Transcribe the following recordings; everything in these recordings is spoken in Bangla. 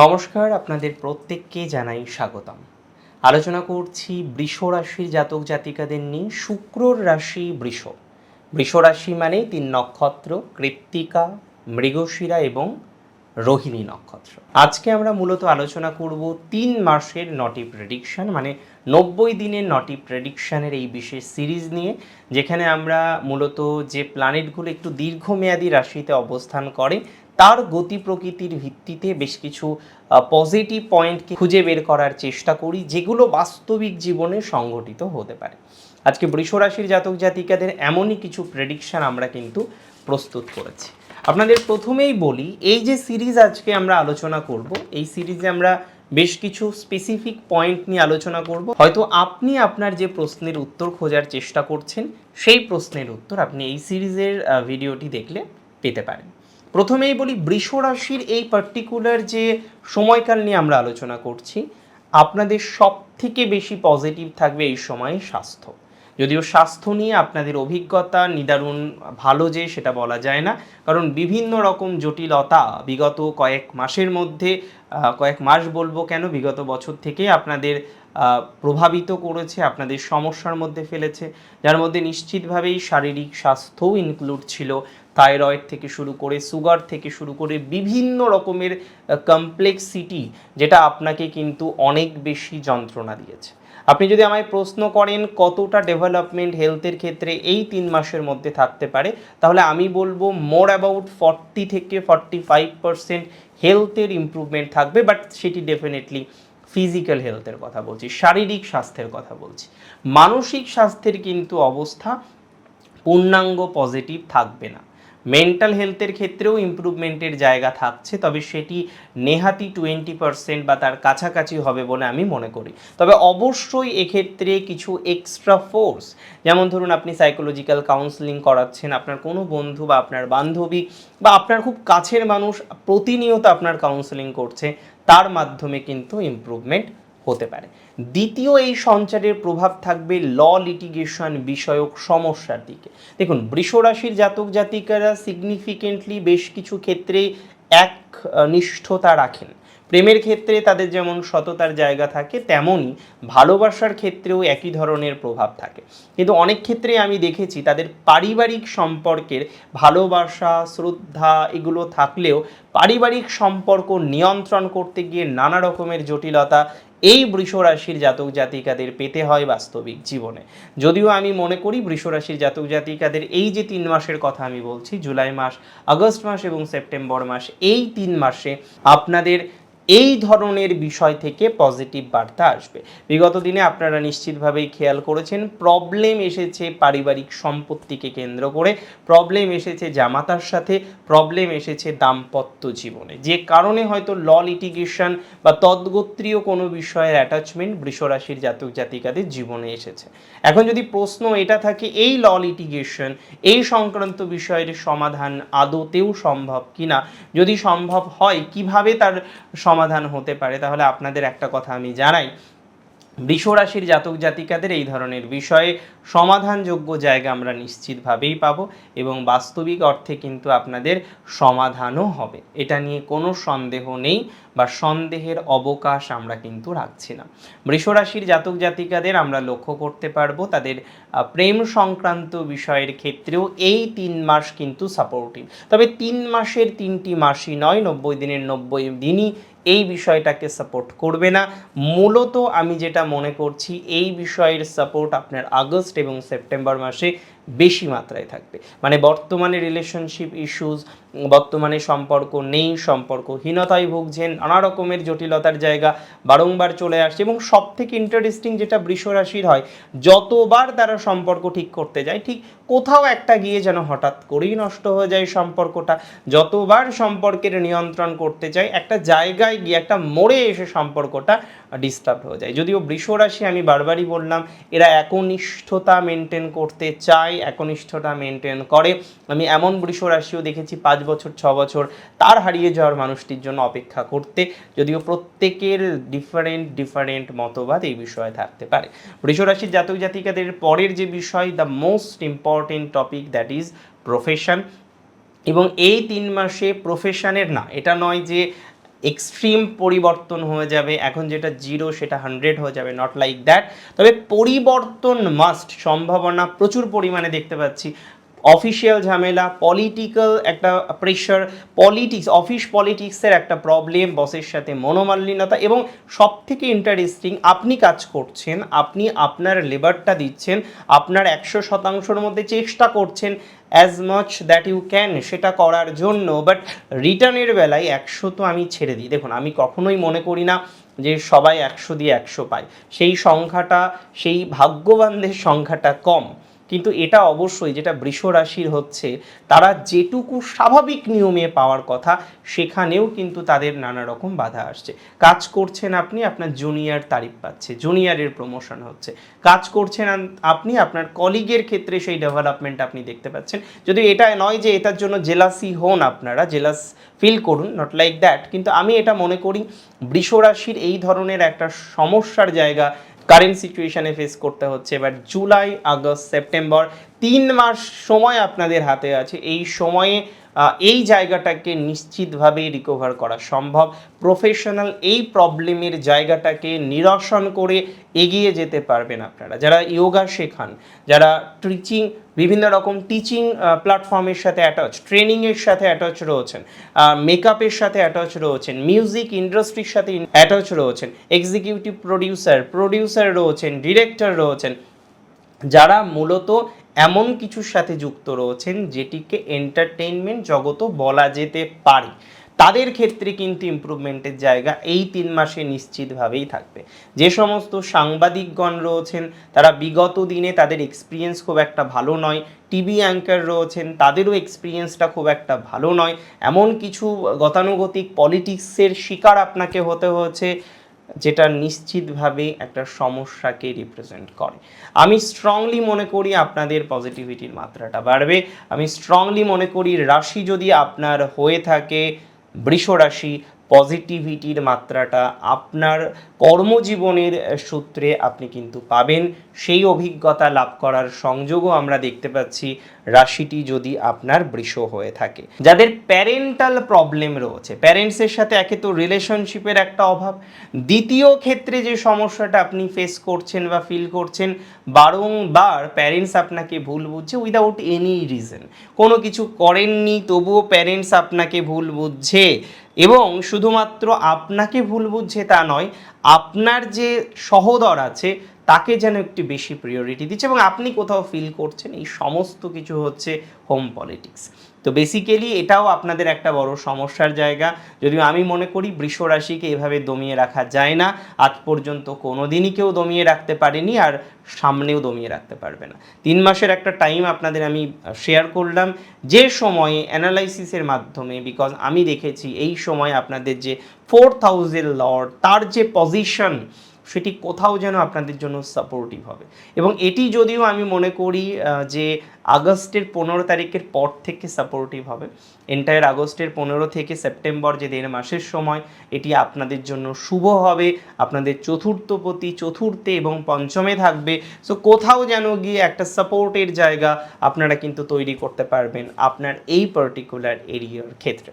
নমস্কার, আপনাদের প্রত্যেককে জানাই স্বাগতম। আলোচনা করছি বৃষ রাশির জাতক জাতিকাদের নিয়ে। শুক্রর রাশি বৃষ। বৃষ রাশি মানে তিন নক্ষত্র, কৃত্তিকা, মৃগশিরা এবং রোহিণী নক্ষত্র। আজকে আমরা মূলত আলোচনা করব তিন মাসের নটি প্রেডিকশন মানে নব্বই দিনের নটি প্রেডিকশনের এই বিশেষ সিরিজ নিয়ে, যেখানে আমরা মূলত যে প্ল্যানেটগুলো একটু দীর্ঘমেয়াদী রাশিতে অবস্থান করে তার গতি প্রকৃতির ভিত্তিতে বেশ কিছু পজিটিভ পয়েন্টকে খুঁজে বের করার চেষ্টা করি, যেগুলো বাস্তবিক জীবনে সংঘটিত হতে পারে। আজকে বৃষ রাশির জাতক জাতিকাদের এমনই কিছু প্রেডিকশন আমরা কিন্তু প্রস্তুত করেছি। আপনাদের প্রথমেই বলি, এই যে সিরিজ আজকে আমরা আলোচনা করব, এই সিরিজে আমরা বেশ কিছু স্পেসিফিক পয়েন্ট নিয়ে আলোচনা করব। হয়তো আপনি আপনার যে প্রশ্নের উত্তর খোঁজার চেষ্টা করছেন, সেই প্রশ্নের উত্তর আপনি এই সিরিজের ভিডিওটি দেখলে পেতে পারেন। প্রথমেই বলি বৃষ রাশির এই পার্টিকুলার যে সময়কাল নিয়ে আমরা আলোচনা করছি, আপনাদের সব থেকে বেশি পজিটিভ থাকবে এই সময়ে স্বাস্থ্য। যদিও স্বাস্থ্য নিয়ে আপনাদের অভিজ্ঞতা নিদারুণ ভালো যে সেটা বলা যায় না, কারণ বিভিন্ন রকম জটিলতা বিগত কয়েক মাসের মধ্যে কয়েক মাস বলব কেন, বিগত বছর থেকে আপনাদের প্রভাবিত করেছে, আপনাদের সমস্যার মধ্যে ফেলেছে, যার মধ্যে নিশ্চিতভাবেই শারীরিক স্বাস্থ্যও ইনক্লুড ছিল। থাইরয়েড থেকে শুরু করে সুগার থেকে শুরু করে বিভিন্ন রকমের কমপ্লেক্সিটি যেটা আপনাকে কিন্তু অনেক বেশি যন্ত্রণা দিয়েছে। আপনি যদি আমায় প্রশ্ন করেন কতটা ডেভেলপমেন্ট হেলথের ক্ষেত্রে এই তিন মাসের মধ্যে থাকতে পারে, তাহলে আমি বলব মোর অ্যাবাউট ফর্টি থেকে ফর্টি ফাইভ পার্সেন্ট হেলথের ইম্প্রুভমেন্ট থাকবে বাট সেটি ডেফিনেটলি ফিজিক্যাল হেলথের কথা বলছি, শারীরিক স্বাস্থ্যের কথা বলছি। মানসিক স্বাস্থ্যের কিন্তু অবস্থা পূর্ণাঙ্গ পজিটিভ থাকবে না। মেন্টাল হেলথের ক্ষেত্রেও ইমপ্রুভমেন্টের জায়গা থাকছে, তবে সেটি নেহাতি টোয়েন্টি পার্সেন্ট বা তার কাছাকাছি হবে বলে আমি মনে করি। তবে অবশ্যই এক্ষেত্রে কিছু এক্সট্রা ফোর্স যেমন ধরুন আপনি সাইকোলজিক্যাল কাউন্সিলিং করাচ্ছেন, আপনার কোনো বন্ধু বা আপনার বান্ধবী বা আপনার খুব কাছের মানুষ প্রতিনিয়ত আপনার কাউন্সিলিং করছে, তার মাধ্যমে কিন্তু ইমপ্রুভমেন্ট হতে পারে। দ্বিতীয় এই সঞ্চারের প্রভাব থাকবে ল লিটিগেশন বিষয়ক সমস্যার দিকে। দেখুন, বৃষরাশির জাতক জাতিকারা সিগনিফিকেন্টলি বেশ কিছু ক্ষেত্রে এক নিষ্ঠতা রাখেন। প্রেমের ক্ষেত্রে তাদের যেমন সততার জায়গা থাকে, তেমনই ভালোবাসার ক্ষেত্রেও একই ধরনের প্রভাব থাকে। কিন্তু অনেক ক্ষেত্রে আমি দেখেছি, তাদের পারিবারিক সম্পর্কের ভালোবাসা, শ্রদ্ধা এগুলো থাকলেও পারিবারিক সম্পর্ক নিয়ন্ত্রণ করতে গিয়ে নানা রকমের জটিলতা এই বৃষরাশির জাতক জাতিকাদের পেতে হয় বাস্তবিক জীবনে। যদিও আমি মনে করি বৃষরাশির জাতক জাতিকাদের এই যে তিন মাসের কথা আমি বলছি, জুলাই মাস, আগস্ট মাস এবং সেপ্টেম্বর মাস, এই তিন মাসে আপনাদের এই ধরনের বিষয় থেকে পজিটিভ বার্তা আসবে। বিগত দিনে আপনারা নিশ্চিতভাবেই খেয়াল করেছেন প্রবলেম এসেছে পারিবারিক সম্পত্তিকে কেন্দ্র করে প্রবলেম এসেছে জামাতার সাথে প্রবলেম এসেছে দাম্পত্য জীবনে। যে কারণে হয়তো ল লিটিগেশন বা তদ্গোত্রীয় কোনো বিষয়ের অ্যাটাচমেন্ট বৃষরাশির জাতক জাতিকাদের জীবনে এসেছে। এখন যদি প্রশ্ন এটা থাকে, এই ল লিটিগেশন এই সংক্রান্ত বিষয়ের সমাধান আদতেও সম্ভব কিনা? যদি সম্ভব হয়, কীভাবে তার সমাধান হতে পারে। তাহলে আপনাদের একটা কথা আমি জানাই। বৃষ রাশির জাতক জাতিকাদের এই ধরনের বিষয়ে সমাধানযোগ্য জায়গা আমরা নিশ্চিতভাবেই পাবো এবং বাস্তবিক অর্থে কিন্তু আপনাদের সমাধানও হবে। এটা নিয়ে কোনো সন্দেহ নেই বা সন্দেহের অবকাশ আমরা কিন্তু রাখছি না। বৃষ রাশির জাতক জাতিকাদের আমরা লক্ষ্য করতে পারব তাদের প্রেম সংক্রান্ত বিষয়ের ক্ষেত্রেও এই তিন মাস কিন্তু সাপোর্টিভ তবে তিন মাসের তিনটি মাসই নয়, নব্বই দিনের নব্বই দিনই এই বিষয়টাকে সাপোর্ট করবে না। মূলত আমি যেটা মনে করছি, এই বিষয়ের সাপোর্ট আপনার আগস্ট এবং সেপ্টেম্বর মাসে বেশি মাত্রায় থাকবে। মানে বর্তমানে রিলেশনশিপ ইস্যুস বর্তমানে সম্পর্ক নেই, সম্পর্কহীনতায় ভুগছেন, নানা রকমের জটিলতার জায়গা বারংবার চলে আসছে এবং সব থেকে ইন্টারেস্টিং যেটা বৃষ রাশির হয়, যতবার তারা সম্পর্ক ঠিক করতে যায়, ঠিক কোথাও একটা গিয়ে যেন হঠাৎ করেই নষ্ট হয়ে যায় সম্পর্কটা, যতবার সম্পর্কের নিয়ন্ত্রণ করতে চায় একটা জায়গায় গিয়ে, একটা মোড়ে এসে সম্পর্কটা ডিস্টার্ব হয়ে যায়। যদিও বৃষ রাশি, আমি বারবারই বললাম, এরা একনিষ্ঠতা মেনটেন করতে চায় একনিষ্ঠতা মেনটেন করে। আমি এমন বৃষ রাশিও দেখেছি পাঁচ বছর, ছ বছর, তার হারিয়ে যাওয়ার মানুষটির জন্য অপেক্ষা করতে। যদিও প্রত্যেকের ডিফারেন্ট ডিফারেন্ট মতবাদ এই বিষয়ে থাকতে পারে। বৃষ রাশির জাতক জাতিকাদের পরের যে বিষয় the most important topic that is profession এবং এই তিন মাসে প্রফেশনের না, এটা নয় যে এক্সট্রিম পরিবর্তন হয়ে যাবে। এখন যেটা জিরো সেটা হান্ড্রেড হয়ে যাবে নট লাইক দ্যাট তবে পরিবর্তন মাস্ট সম্ভাবনা প্রচুর পরিমাণে দেখতে পাচ্ছি। অফিসিয়াল ঝামেলা পলিটিক্যাল একটা প্রেশার পলিটিক্স অফিস পলিটিক্সের একটা প্রবলেম বসের সাথে মনোমালিন্যতা এবং সব থেকে ইন্টারেস্টিং আপনি কাজ করছেন, আপনি আপনার লেবারটা দিচ্ছেন, আপনার একশো শতাংশের মধ্যে চেষ্টা করছেন as much that you can সেটা করার জন্য বাট রিটার্নের বেলায় একশো তো আমি ছেড়ে দিই। দেখুন, আমি কখনোই মনে করি না যে সবাই একশো দিয়ে একশো পায়। সেই সংখ্যাটা, সেই ভাগ্যবানদের সংখ্যাটা কম। কিন্তু এটা অবশ্যই যেটা বৃষ রাশির হচ্ছে, তারা যেটুকু স্বাভাবিক নিয়মে পাওয়ার কথা, সেখানেও কিন্তু তাদের নানা রকম বাধা আসছে। কাজ করছেন আপনি, আপনার জুনিয়র তারিফ পাচ্ছে জুনিয়রের প্রমোশন হচ্ছে। কাজ করছেন আপনি, আপনার কলিগের ক্ষেত্রে সেই ডেভেলপমেন্ট আপনি দেখতে পাচ্ছেন। যদি এটা নয় যে এটার জন্য জেলাসি হন আপনারা জেলাস ফিল করুন নট লাইক দ্যাট কিন্তু আমি এটা মনে করি, বৃষ রাশির এই ধরনের একটা সমস্যার জায়গা কারেন্ট সিচুয়েশানে ফেস করতে হচ্ছে। এবার জুলাই আগস্ট সেপ্টেম্বর তিন মাস সময় আপনাদের হাতে আছে। এই সময়ে এই জায়গাটাকে নিশ্চিতভাবে রিকভার করা সম্ভব। প্রফেশনাল এই প্রবলেমের জায়গাটাকে নিরসন করে এগিয়ে যেতে পারবেন আপনারা। যারা ইয়োগা শেখান, যারা টিচিং বিভিন্ন রকম টিচিং প্ল্যাটফর্মের সাথে অ্যাটাচ ট্রেনিংয়ের সাথে অ্যাটাচ রয়েছেন মেকআপের সাথে অ্যাটাচ রয়েছেন মিউজিক ইন্ডাস্ট্রির সাথে অ্যাটাচ রয়েছেন এক্সিকিউটিভ প্রডিউসার প্রডিউসার রয়েছেন ডিরেক্টর রয়েছেন, যারা মূলত এমন কিছুর সাথে যুক্ত রয়েছেন যেটিকে এন্টারটেইনমেন্ট জগতও বলা যেতে পারে। তাদের ক্ষেত্রে কিন্তু ইমপ্রুভমেন্টের জায়গা এই তিন মাসে নিশ্চিতভাবেই থাকবে। যে সমস্ত সাংবাদিকগণ রয়েছেন, তারা বিগত দিনে তাদের এক্সপিরিয়েন্স খুব একটা ভালো নয়। টিভি অ্যাঙ্কার রয়েছেন, তাদেরও এক্সপিরিয়েন্সটা খুব একটা ভালো নয়। এমন কিছু গতানুগতিক পলিটিক্সের শিকার আপনাকে হতে হয়েছে। যেটা নিশ্চিতভাবে একটা সমস্যাকে রিপ্রেজেন্ট করে। আমি স্ট্রংলি মনে করি আপনাদের পজিটিভিটির মাত্রাটা বাড়বে। আমি স্ট্রংলি মনে করি রাশি যদি আপনার হয়ে থাকে বৃষ রাশি পজিটিভিটির মাত্রাটা আপনার কর্মজীবনের সূত্রে আপনি কিন্তু পাবেন। সেই অভিজ্ঞতা লাভ করার সংযোগও আমরা দেখতে পাচ্ছি, রাশিটি যদি আপনার বৃষ হয়ে থাকে। যাদের প্যারেন্টাল প্রবলেম রয়েছে প্যারেন্টসের সাথে একে তো রিলেশনশিপের একটা অভাব। দ্বিতীয় ক্ষেত্রে যে সমস্যাটা আপনি ফেস করছেন বা ফিল করছেন, বারংবার প্যারেন্টস আপনাকে ভুল বুঝছে উইদাউট এনি রিজন কোনো কিছু করেননি, তবুও প্যারেন্টস আপনাকে ভুল বুঝছে। এবং শুধুমাত্র আপনাকে ভুল বুঝছে তা নয় আপনার যে সহোদর আছে তাকে যেন একটু বেশি প্রিয়োরিটি দিচ্ছে এবং আপনি কোথাও ফিল করছেন, এই সমস্ত কিছু হচ্ছে হোম পলিটিক্স তো বেসিক্যালি এটাও আপনাদের একটা বড় সমস্যার জায়গা। যদিও আমি মনে করি বৃষ রাশিকে এভাবে দমিয়ে রাখা যায় না। আজ পর্যন্ত কোনো দিনই কেউ দমিয়ে রাখতে পারেনি আর সামনেও দমিয়ে রাখতে পারবে না। তিন মাসের একটা টাইম আপনাদের আমি শেয়ার করলাম। যে সময়ে অ্যানালাইসিসের মাধ্যমে বিকজ আমি দেখেছি এই সময় আপনাদের যে ফোর্থ হাউসের লর্ড তার যে পজিশন সেটি কোথাও যেন আপনাদের জন্য সাপোর্টিভ হবে। এবং এটি যদিও আমি মনে করি যে আগস্টের পনেরো তারিখের পর থেকে সাপোর্টিভ হবে। এন্টায়ার আগস্টের পনেরো থেকে সেপ্টেম্বর যে দেড় মাসের সময়, এটি আপনাদের জন্য শুভ হবে। আপনাদের চতুর্থপতি চতুর্থে এবং পঞ্চমে থাকবে। সো কোথাও যেন গিয়ে একটা সাপোর্টের জায়গা আপনারা কিন্তু তৈরি করতে পারবেন আপনার এই পার্টিকুলার এরিয়ার ক্ষেত্রে।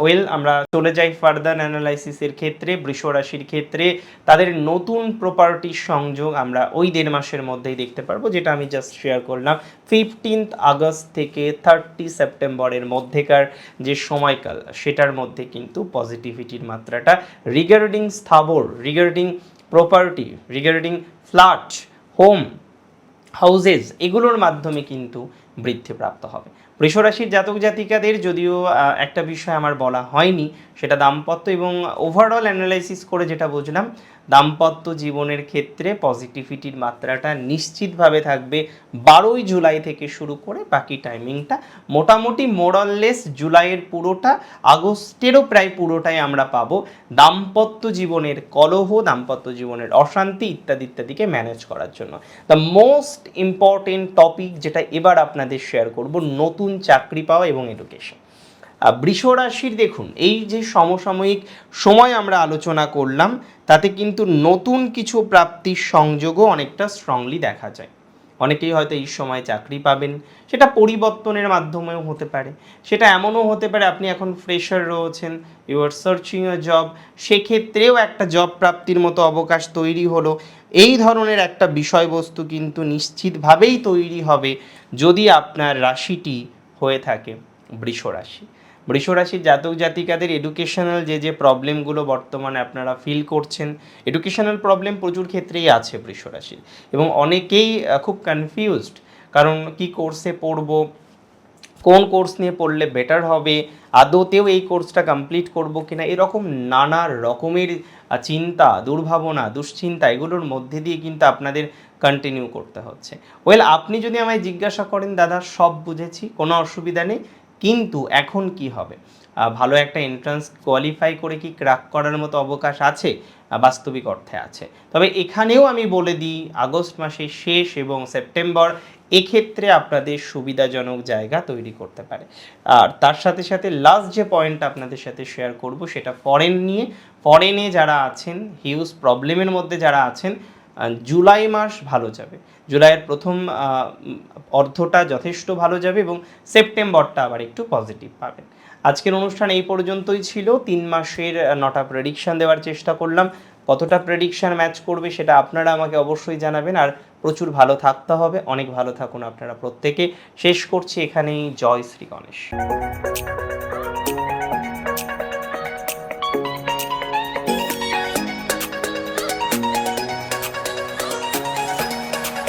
ওয়েল আমরা চলে যাই ফার্দার অ্যানালাইসিসের ক্ষেত্রে, বৃষ রাশির ক্ষেত্রে। তাদের নতুন প্রপার্টির সংযোগ আমরা ওই দেড় মাসের মধ্যেই দেখতে পারব, যেটা আমি জাস্ট শেয়ার করলাম। ফিফটিন্থ আগস্ট থেকে থার্টি সেপ্টেম্বরের মধ্যেকার যে সময়কাল, সেটার মধ্যে কিন্তু পজিটিভিটির মাত্রাটা রিগার্ডিং স্থাবর regarding property regarding flat home houses এগুলোর মাধ্যমে কিন্তু বৃদ্ধিপ্রাপ্ত হবে। বৃষরাশির জাতক জাতিকাদের যদিও একটা বিষয় আমার বলা হয়নি, সেটা দাম্পত্য এবং ওভারঅল অ্যানালাইসিস করে যেটা বুঝলাম দাম্পত্য জীবনের ক্ষেত্রে পজিটিভিটির মাত্রাটা নিশ্চিতভাবে থাকবে বারোই জুলাই থেকে শুরু করে বাকি টাইমিংটা মোটামুটি মোরাললেস জুলাইয়ের পুরোটা, আগস্টেরও প্রায় পুরোটাই আমরা পাবো। দাম্পত্য জীবনের কলহ, দাম্পত্য জীবনের অশান্তি ইত্যাদি ইত্যাদিকে ম্যানেজ করার জন্য। দ্য মোস্ট ইম্পর্টেন্ট টপিক যেটা এবার আপনাদের শেয়ার করব, নতুন চাকরি পাওয়া এবং এডুকেশন বৃষ রাশির দেখুন, এই যে সমসাময়িক সময় আমরা আলোচনা করলাম, তাতে কিন্তু নতুন কিছু প্রাপ্তির সংযোগও অনেকটা স্ট্রংলি দেখা যায়। অনেকেই হয়তো এই সময় চাকরি পাবেন, সেটা পরিবর্তনের মাধ্যমেও হতে পারে। সেটা এমনও হতে পারে, আপনি এখন ফ্রেশার রয়েছেন you are searching a job সেক্ষেত্রেও একটা জব প্রাপ্তির মতো অবকাশ তৈরি হলো। এই ধরনের একটা বিষয়বস্তু কিন্তু নিশ্চিতভাবেই তৈরি হবে যদি আপনার রাশিটি হয়ে থাকে বৃষ রাশি। বৃষ রাশির জাতক জাতিকাদের এডুকেশনাল যে যে প্রবলেমগুলো বর্তমানে আপনারা ফিল করছেন এডুকেশনাল প্রবলেম প্রচুর ক্ষেত্রেই আছে বৃষ রাশির এবং অনেকেই খুব কনফিউজড কারণ কি কোর্সে পড়ব, কোন কোর্স নিয়ে পড়লে বেটার হবে, আদতেও এই কোর্সটা কমপ্লিট করব কিনা, এরকম নানা রকমের চিন্তা, দুর্ভাবনা, দুশ্চিন্তা এগুলোর মধ্যে দিয়ে কিন্তু আপনাদের কন্টিনিউ করতে হচ্ছে। ওয়েল আপনি যদি আমায় জিজ্ঞাসা করেন, দাদা, সব বুঝেছি, কোনো অসুবিধা নেই কিন্তু এখন কি হবে? ভালো একটা এন্ট্রান্স কোয়ালিফাই করে কি ক্র্যাক করার মতো অবকাশ আছে? বাস্তবিক অর্থে আছে। তবে এখানেও আমি বলে দিই, আগস্ট মাসের শেষ এবং সেপ্টেম্বর এক্ষেত্রে আপনাদের সুবিধাজনক জায়গা তৈরি করতে পারে। আর তার সাথে সাথে লাস্ট যে পয়েন্ট আপনাদের সাথে শেয়ার করব, সেটা ফরেন নিয়ে। ফরেনে যারা আছেন হিউজ প্রবলেমের মধ্যে যারা আছেন জুলাই মাস ভালো যাবে। জুলাইয়ের প্রথম অর্ধটা যথেষ্ট ভালো যাবে এবং সেপ্টেম্বরটা আবার একটু পজিটিভ পাবেন। আজকের অনুষ্ঠান এই পর্যন্তই ছিল। তিন মাসের নটা প্রেডিকশন দেওয়ার চেষ্টা করলাম। কতটা প্রেডিকশন ম্যাচ করবে সেটা আপনারা আমাকে অবশ্যই জানাবেন। আর প্রচুর ভালো থাকতে হবে। অনেক ভালো থাকুন আপনারা প্রত্যেকে। শেষ করছি এখানেই। জয় শ্রী গণেশ।